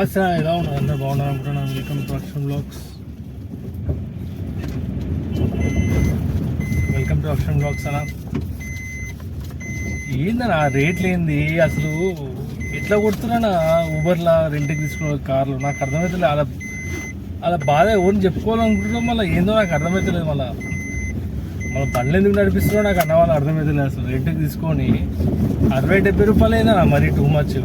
నమస్తే ఎలా ఉన్నారు అందరు బాగున్నారు అనుకుంటున్నాను welcome to action blogs welcome to action blogs అన్న ఏందన్నా రేట్లు ఏంది అసలు ఎట్లా కొడుతున్నానా? ఊబర్లా రెంట్కి తీసుకున్న కార్లు? నాకు అర్థమవుతలేదు అలా అలా బాధ ఎవరిని చెప్పుకోవాలనుకుంటున్నాం మళ్ళీ? ఏందో నాకు అర్థమవుతలేదు మళ్ళీ. మన బండ్లు ఎందుకు నడిపిస్తున్నారో నాకు అన్న వాళ్ళు అర్థమవుతలేదు అసలు రెంట్కి తీసుకొని అరవై డెబ్బై రూపాయలు అయిందా మరి టూ మచ్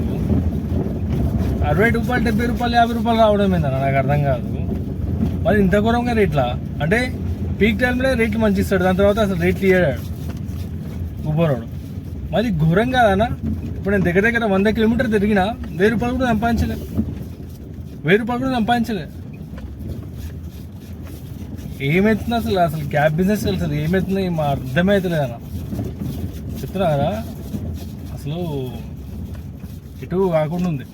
అరవై రూపాయలు డెబ్బై రూపాయలు యాభై రూపాయలు రావడం ఏందన్న? నాకు అర్థం కాదు. మరి ఇంత ఘోరంగా రేట్లా? అంటే పీక్ టైంలో రేట్లు మంచి ఇస్తాడు. దాని తర్వాత అసలు రేట్లు ఇయ్యాడు ఉబ్బరోడు. మరి ఘోరం కాదన్నా? ఇప్పుడు నేను దగ్గర దగ్గర వంద కిలోమీటర్ తిరిగినా వెయ్యి రూపాయలు కూడా సంపాదించలే. వెయ్యి రూపాయలు కూడా సంపాదించలే. ఏమవుతుంది అసలు అసలు క్యాబ్ బిజినెస్ అసలు ఏమవుతుంది మా అర్థమవుతలేదు అన్న. చెప్తున్నా కదా అసలు ఎటు కాకుండా ఉంది.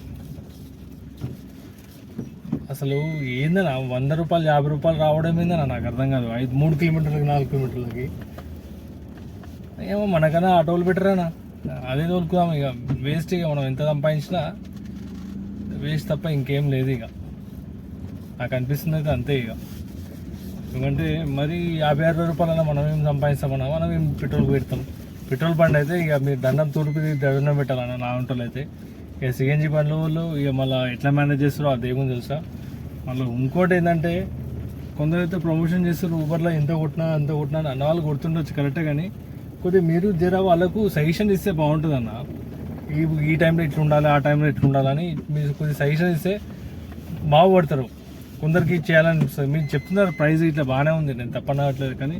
అసలు ఏందన్నా వంద రూపాయలు యాభై రూపాయలు రావడం ఏందన్నా నాకు అర్థం కాదు. ఐదు మూడు కిలోమీటర్లకి నాలుగు కిలోమీటర్లకి. ఏమో మనకన్నా ఆటోలు బెటరేనా? అదే తోలుకుదాం ఇక. వేస్ట్ ఇక మనం ఎంత సంపాదించినా వేస్ట్ తప్ప ఇంకేం లేదు ఇక. నాకు అనిపిస్తుంది అయితే అంతే ఇక. ఎందుకంటే మరి యాభై అరవై రూపాయలన్నా మనం ఏం సంపాదిస్తామన్నా మనం ఏం పెట్రోల్ పెడతాం? పెట్రోల్ బండ్ అయితే ఇక మీరు దండం తూర్పు దండం పెట్టాలన్న నా వంటలు అయితే ఇక సిఎన్జి బండ్ల వాళ్ళు ఇక మళ్ళీ ఎట్లా మేనేజ్ చేస్తారో అది తెలుసా? మళ్ళీ ఇంకోటి ఏంటంటే కొందరైతే ప్రమోషన్ చేస్తారు ఊబర్లో ఎంత కొట్టినా ఎంత కొట్టినా అన్న వాళ్ళు కొడుతుండొచ్చు కరెక్టే కానీ. కొద్దిగా మీరు జర వాళ్ళకు సజెషన్ ఇస్తే బాగుంటుంది అన్న. ఈ ఈ టైంలో ఇట్లా ఉండాలి ఆ టైంలో ఇట్లా ఉండాలని మీరు కొద్దిగా సజెషన్ ఇస్తే బాగుపడతారు. కొందరికి చేయాలనిపిస్తుంది మీరు చెప్తున్నారు ప్రైస్ ఇట్లా బాగానే ఉంది నేను తప్పనట్లేదు కానీ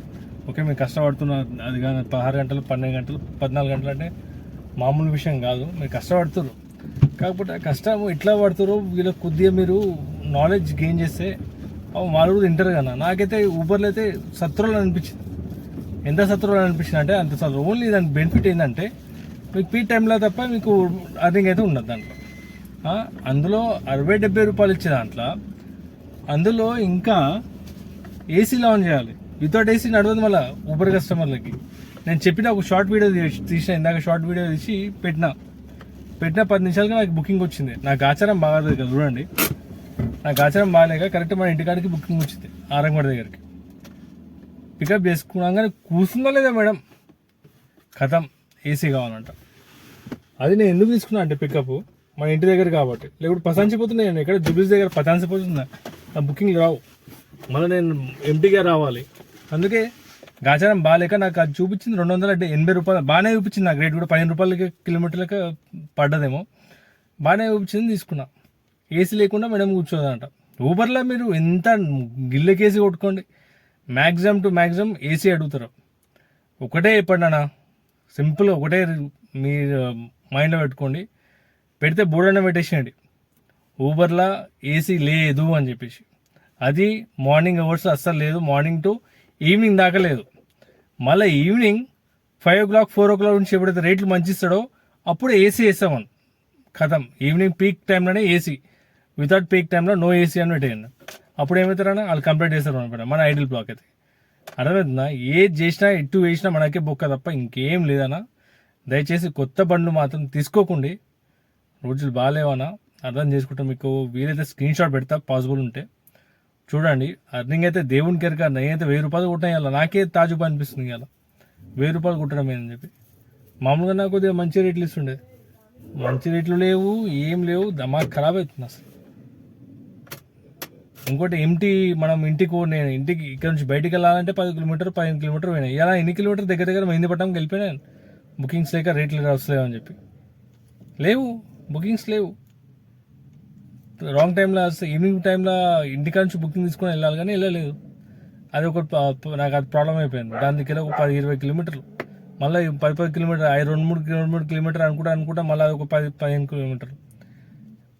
ఓకే మీరు కష్టపడుతున్నారు అది కానీ పదహారు గంటలు పన్నెండు గంటలు పద్నాలుగు గంటలు అంటే మామూలు విషయం కాదు మీరు కష్టపడుతున్నారు. కాకపోతే కష్టం ఎట్లా పడుతున్నారు వీళ్ళకి కొద్దిగా మీరు నాలెడ్జ్ గెయిన్ చేస్తే వాళ్ళు కూడా తింటారు కదా. నాకైతే ఊబర్లో అయితే సత్రులు అనిపించింది. ఎంత సత్రులు అనిపించింది అంటే అంత సత్రు ఓన్లీ దాని బెనిఫిట్ ఏంటంటే మీకు పీ టైంలో తప్ప మీకు అర్నింగ్ అయితే ఉండదు దాంట్లో. అందులో అరవై డెబ్బై రూపాయలు ఇచ్చే దాంట్లో అందులో ఇంకా ఏసీలో ఆన్ చేయాలి. వితౌట్ ఏసీ నడవదు మళ్ళీ ఊబర్ కస్టమర్లకి నేను చెప్పిన ఒక షార్ట్ వీడియో తీసి- తీసిన ఇందాక షార్ట్ వీడియో తీసి పెట్టిన. పెట్టిన పది నిమిషాలకి నాకు బుకింగ్ వచ్చింది. నాకు ఆచారం బాగా కదా చూడండి. నాకు ఆచారం బాగాలేక కరెక్ట్ మన ఇంటికాడికి బుకింగ్ వచ్చింది ఆరంగడ దగ్గరికి. పికప్ చేసుకున్నాగానే కూర్చుందా లేదా మేడం? కథం ఏసీ కావాలంట. అది నేను ఎందుకు తీసుకున్నా అంటే పికప్ మన ఇంటి దగ్గర కాబట్టి. లేకపోతే పసాంచిపోతున్నా నేను ఎక్కడ జుబ్లీస్ దగ్గర పచాన్సిపోతుందా నా బుకింగ్ రావు. మళ్ళీ నేను ఎంటీగా రావాలి. అందుకే గాచారం బాగాలేక నాకు అది చూపించింది రెండు వందల అంటే ఎనభై రూపాయలు బాగానే చూపించింది. నాకు రేట్ కూడా పదిహేను రూపాయలకి కిలోమీటర్లకి పడ్డదేమో. బాగానే చూపించింది తీసుకున్నా. ఏసీ లేకుండా మేడం కూర్చోదంట. ఊబర్లో మీరు ఎంత గిల్లకేసి కొట్టుకోండి. మ్యాక్సిమం టు మ్యాక్సిమం ఏసీ అడుగుతారు. ఒకటే చెప్పండి అన్న. సింపుల్ ఒకటే మీరు మైండ్లో పెట్టుకోండి. పెడితే బోర్డన్న పెట్టేసేయండి. ఊబర్లో ఏసీ లేదు అని చెప్పేసి. అది మార్నింగ్ అవర్స్ అస్సలు లేదు. మార్నింగ్ టు ఈవినింగ్ దాకా లేదు. మళ్ళీ evening five o'clock four o'clock నుంచి ఎప్పుడైతే రేట్లు మంచి ఇస్తాడో అప్పుడు ఏసీ వేస్తామని కథం. ఈవినింగ్ పీక్ టైంలోనే ఏసీ. వితౌట్ పీక్ టైంలో నో ఏసీ అని పెట్టేయండి. అప్పుడు ఏమవుతారన్నా వాళ్ళు కంప్లీట్ చేస్తారు అనమాట మన ఐడియల్ బ్లాక్ అయితే. అర్థమవుతుందా ఏది చేసినా ఎటు వేసినా మనకే బొక్క తప్ప ఇంకేం లేదన్నా. దయచేసి కొత్త బండ్లు మాత్రం తీసుకోకండి. రోజులు బాగాలేవనా అర్థం చేసుకుంటే మీకు వీలైతే స్క్రీన్ షాట్ పెడతా పాసిబుల్ ఉంటే. చూడండి. అర్నింగ్ అయితే దేవుని కెరక నేనైతే వెయ్యి రూపాయలు కొట్టిన నాకే తాజుబా అనిపిస్తుంది కదా వెయ్యి రూపాయలు కొట్టడం ఏందని చెప్పి. మామూలుగా నాకు కొద్దిగా మంచి రేట్లు ఇస్తుండే. మంచి రేట్లు లేవు ఏం లేవు. దమాక్ ఖరాబ్ అవుతుంది అసలు. ఇంకోటి ఎంటీ మనం ఇంటికి నేను ఇంటికి ఇక్కడ నుంచి బయటికి వెళ్ళాలంటే పది కిలోమీటర్ పదిహేను కిలోమీటర్ పోయినాయి ఇలా ఎన్ని కిలోమీటర్ దగ్గర దగ్గర మెహిందీపట్నంకి వెళ్ళిపోయినాను బుకింగ్స్ లేక రేట్లు రావట్లేవు అని చెప్పి. లేవు. బుకింగ్స్ లేవు. రాంగ్ టైంలో ఈవినింగ్ టైంలో ఇంటికాడ నుంచి బుకింగ్ తీసుకొని వెళ్ళాలి కానీ వెళ్ళలేదు. అది ఒక నాకు అది ప్రాబ్లం అయిపోయింది. దానికి ఒక పది ఇరవై కిలోమీటర్లు. మళ్ళీ పది పది కిలోమీటర్ ఐదు రెండు మూడు రెండు మూడు కిలోమీటర్ అనుకుంటా అనుకుంటా మళ్ళీ ఒక పది పదిహేను కిలోమీటర్లు.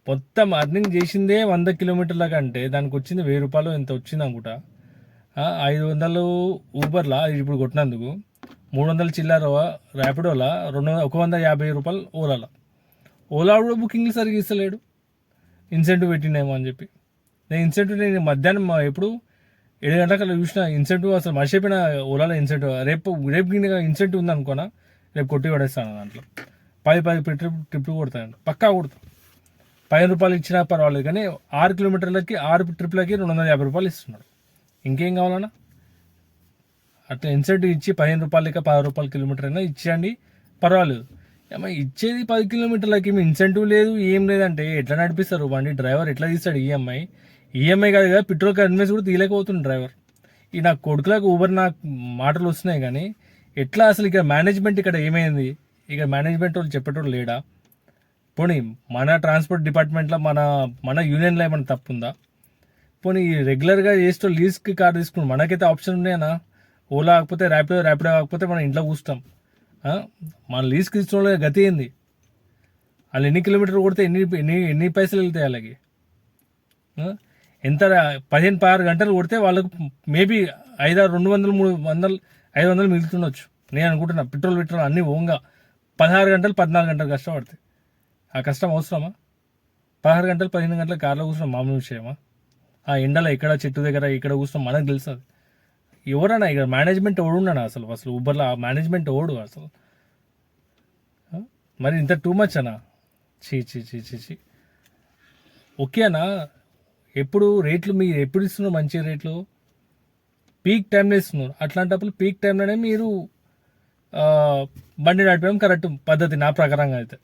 మొత్తం అర్నింగ్ చేసిందే వంద కిలోమీటర్ల కంటే దానికి వచ్చింది వెయ్యి రూపాయలు ఎంత వచ్చింది అనుకుంటా? ఐదు వందలు ఊబర్లా ఇప్పుడు కొట్టినందుకు. మూడు వందల చిల్లర ర్యాపిడోలా రెండు వందల ఒక వంద యాభై రూపాయలు ఓలాలా. ఓలా కూడా బుకింగ్లు సరిగ్గా ఇస్తలేడు. ఇన్సెంటివ్ పెట్టిండేమో అని చెప్పి. నేను ఇన్సెంటివ్ నేను మధ్యాహ్నం ఎప్పుడు ఏడు గంటలకల్లా చూసిన ఇన్సెంటివ్ అసలు మర్చిపోయిన ఓలాలో ఇన్సెంటివ్. రేపు రేపు గిన్నె ఇన్సెంటివ్ ఉందనుకోనా? రేపు కొట్టి పడేస్తాను దాంట్లో. పది పది ట్రిప్ ట్రిప్లు కొడతాను. పక్కా కొడతాను పదిహేను రూపాయలు ఇచ్చినా పర్వాలేదు కానీ ఆరు కిలోమీటర్లకి ఆరు ట్రిప్లకి రెండు వందల యాభై రూపాయలు ఇస్తున్నాడు. ఇంకేం కావాలన్నా? అట్లా ఇన్సెంటివ్ ఇచ్చి పదిహేను రూపాయలు పది రూపాయల కిలోమీటర్ అయినా ఇచ్చేయండి పర్వాలేదు. ఏమో ఇచ్చేది పది కిలోమీటర్లకి మీ ఇన్సెంటివ్ లేదు ఏం లేదంటే ఎట్లా నడిపిస్తారు? బండి డ్రైవర్ ఎట్లా తీస్తాడు? ఈఎంఐ. ఈఎంఐ కాదు కదా పెట్రోల్ కన్వెన్స్ కూడా తీయలేకపోతుంది డ్రైవర్. ఈ నా కొడుకులకు ఊబర్ నాకు మాటలు వస్తున్నాయి కానీ ఎట్లా అసలు ఇక్కడ మేనేజ్మెంట్ ఇక్కడ ఏమైంది? ఇక మేనేజ్మెంట్ వాళ్ళు చెప్పేటోళ్ళు లేడా? పోనీ మన ట్రాన్స్పోర్ట్ డిపార్ట్మెంట్లో మన మన యూనియన్లో ఏమైనా తప్పు ఉందా పోనీ రెగ్యులర్గా చేస్తూ లీజ్కి కార్ తీసుకుని మనకైతే ఆప్షన్ ఉన్నాయనా? ఓలా కాకపోతే ర్యాపిడో ర్యాపిడో కాకపోతే మనం ఇంట్లో కూస్తాం. మన లీజ్కి ఇచ్చిన గతి ఏంది? వాళ్ళు ఎన్ని కిలోమీటర్లు కొడితే ఎన్ని ఎన్ని ఎన్ని పైసలు వెళ్తాయి వాళ్ళకి? ఎంత పదిహేను పదహారు గంటలు కొడితే వాళ్ళకు మేబీ ఐదారు రెండు వందలు మూడు వందలు ఐదు వందలు మిగులుతుండొచ్చు. నేను అనుకుంటున్నా పెట్రోల్ పెట్రోల్ అన్నీ ఓంగా. పదహారు గంటలు పద్నాలుగు గంటలు కష్టపడతాయి. ఆ కష్టం అవసరమా? పదహారు గంటలు పదిహేను గంటలు కార్లో కూర్చున్నాం మామూలు విషయమా? ఆ ఎండలో ఎక్కడ చెట్టు దగ్గర ఇక్కడ కూర్చున్నాం మనకు తెలుసు ఎవరన్నా ఇక్కడ మేనేజ్మెంట్ ఓడున్నాడు అసలు? అసలు ఊబర్లో ఆ మేనేజ్మెంట్ ఓడు అసలు? మరి ఇంత టూ మచ్ అనా చీ చీ చీ చీ చీ ఓకే అన్నా ఎప్పుడు రేట్లు మీరు ఎప్పుడు ఇస్తున్నారు మంచి రేట్లు? పీక్ టైంలో ఇస్తున్నారు. అట్లాంటప్పుడు పీక్ టైంలోనే మీరు బండి నడిపడం కరెక్ట్ పద్ధతి నా ప్రకారంగా అయితే.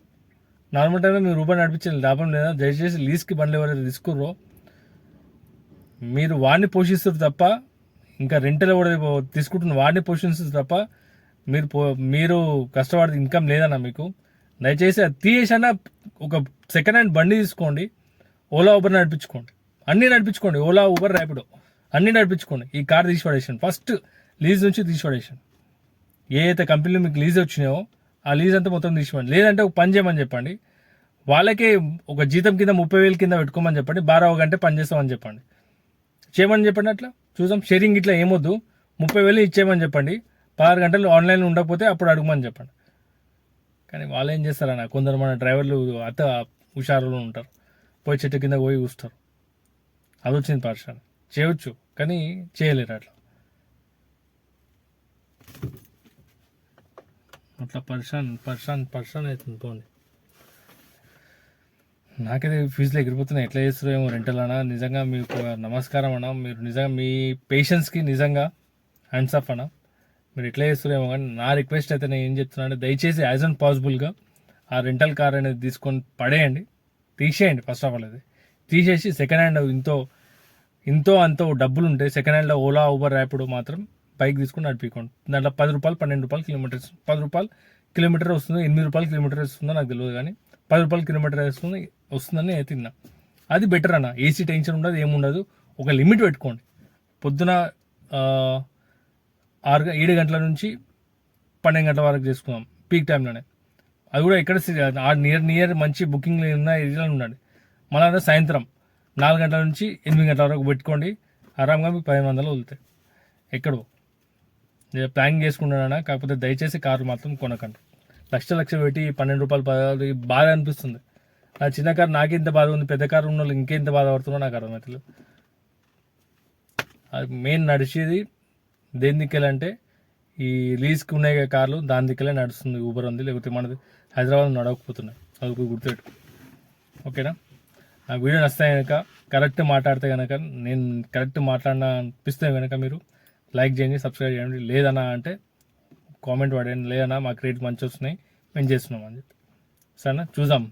నార్మల్ టైంలో మీరు రూపాయి నడిపించండి లాభం లేదా? దయచేసి లీజ్కి బండ్లు ఎవరైతే తీసుకుర్రో మీరు వాడిని పోషిస్తారు తప్ప ఇంకా రెంటలు ఎవరైతే తీసుకుంటున్న వాడిని పోషిస్తారు తప్ప మీరు పో మీరు కష్టపడి ఇన్కమ్ లేదన్నా మీకు. దయచేసి అది తీసేసైనా ఒక సెకండ్ హ్యాండ్ బండి తీసుకోండి ఓలా ఊబర్ నడిపించుకోండి. అన్నీ నడిపించుకోండి ఓలా ఊబర్ ర్యాపిడో అన్నీ నడిపించుకోండి. ఈ కార్ తీసి పడేసాను ఫస్ట్ లీజ్ నుంచి తీసి పడేసాను ఏ అయితే కంపెనీలు మీకు లీజ్ వచ్చినాయో ఆ లీజ్ అంతా మొత్తం తీసివ్వండి లేదంటే ఒక పని చేయమని చెప్పండి. వాళ్ళకే ఒక జీతం కింద ముప్పై వేలు కింద పెట్టుకోమని చెప్పండి. బారా గంట పని చేస్తామని చెప్పండి. చేయమని చెప్పండి అట్లా? చూద్దాం. షేరింగ్ ఇట్లా ఏమొద్దు. ముప్పై వేలు ఇచ్చేయమని చెప్పండి. పదహారు గంటలు ఆన్లైన్ ఉండకపోతే అప్పుడు అడుగుమని చెప్పండి. కానీ వాళ్ళు ఏం చేస్తారన్న కొందరు మన డ్రైవర్లు అత హుషారులో ఉంటారు. పోయి చెట్టు కింద పోయి కూస్తారు. అది వచ్చింది పరిశ్రమ చేయొచ్చు. కానీ చేయలేరు అట్లా. అట్లా పర్షాన్ పర్షాన్ పర్షాన్ అవుతుంది పోండి నాకైతే ఫీజులు ఎగిరిపోతున్నాయి. ఎట్లా చేస్తారో ఏమో రెంటల్ అన్న. నిజంగా మీకు నమస్కారం అన్న. మీరు నిజంగా మీ పేషెన్స్కి నిజంగా హ్యాండ్స్ ఆఫ్ అన్న. మీరు ఎట్లా చేస్తారో ఏమో కానీ నా రిక్వెస్ట్ అయితే నేను ఏం చెప్తున్నా అంటే దయచేసి యాజ్ అండ్ పాసిబుల్గా ఆ రెంటల్ కార్ అనేది తీసుకొని పడేయండి. తీసేయండి ఫస్ట్ ఆఫ్ ఆల్ అది తీసేసి సెకండ్ హ్యాండ్ ఇంతో ఇంతో అంతో డబ్బులు ఉంటే సెకండ్ హ్యాండ్లో ఓలా ఊబర్ ర్యాపిడో మాత్రం బైక్ తీసుకుని నడిపించుకోండి దాంట్లో పది రూపాయలు పన్నెండు రూపాయలు కిలోమీటర్ పది రూపాయలు కిలోమీటర్ వస్తుంది ఎనిమిది రూపాయలు కిలోమీటర్ వస్తుందో నాకు తెలియదు కానీ పది రూపాయలు కిలోమీటర్ వేస్తుంది వస్తుందని నేను తిన్నా. అది బెటర్ అన్న. ఏసీ టెన్షన్ ఉండదు ఏముండదు ఒక లిమిట్ పెట్టుకోండి. పొద్దున ఆరు ఏడు గంటల నుంచి పన్నెండు గంటల వరకు చేసుకుందాం పీక్ టైంలోనే. అది కూడా ఎక్కడ ఆ నియర్ నియర్ మంచి బుకింగ్ ఉన్న ఏరియాలో ఉండండి. మళ్ళీ సాయంత్రం నాలుగు గంటల నుంచి ఎనిమిది గంటల వరకు పెట్టుకోండి. ఆరాంగా మీకు పదిహేను వందలు వదులుతాయి. ఎక్కడో. ప్లాన్ ప్లానింగ్ కాకపోతే దయచేసి కారు మాత్రం కొనకండి. లక్ష లక్ష పెట్టి పన్నెండు రూపాయలు పదహారు బాధ అనిపిస్తుంది. నా చిన్న కారు నాకే ఇంత బాధ ఉంది పెద్ద కారు ఉన్న వాళ్ళు ఇంకెంత బాధపడుతుందో నాకు అర్థమవుతుంది అది మెయిన్ నడిచేది దేని దిక్కెళ్ళంటే ఈ లీజ్కి ఉన్నాయి కార్లు దాని దిక్కలే నడుస్తుంది. ఊబర్ ఉంది లేకపోతే మనది హైదరాబాద్ నడవకపోతున్నాయి అది ఒకటి గుర్తుపెట్టు. ఓకేనా? నా వీడియో నచ్చితే కనుక కరెక్ట్ మాట్లాడితే కనుక నేను కరెక్ట్ మాట్లాడినా అనిపిస్తే కనుక మీరు లైక్ చేయండి సబ్స్క్రైబ్ చేయండి. లేదన్నా అంటే కామెంట్ పడండి లేదన్నా మాకు రేట్ మంచి వస్తున్నాయి. మేము చేస్తున్నాం అని చెప్పి. సరేనా? చూద్దాం.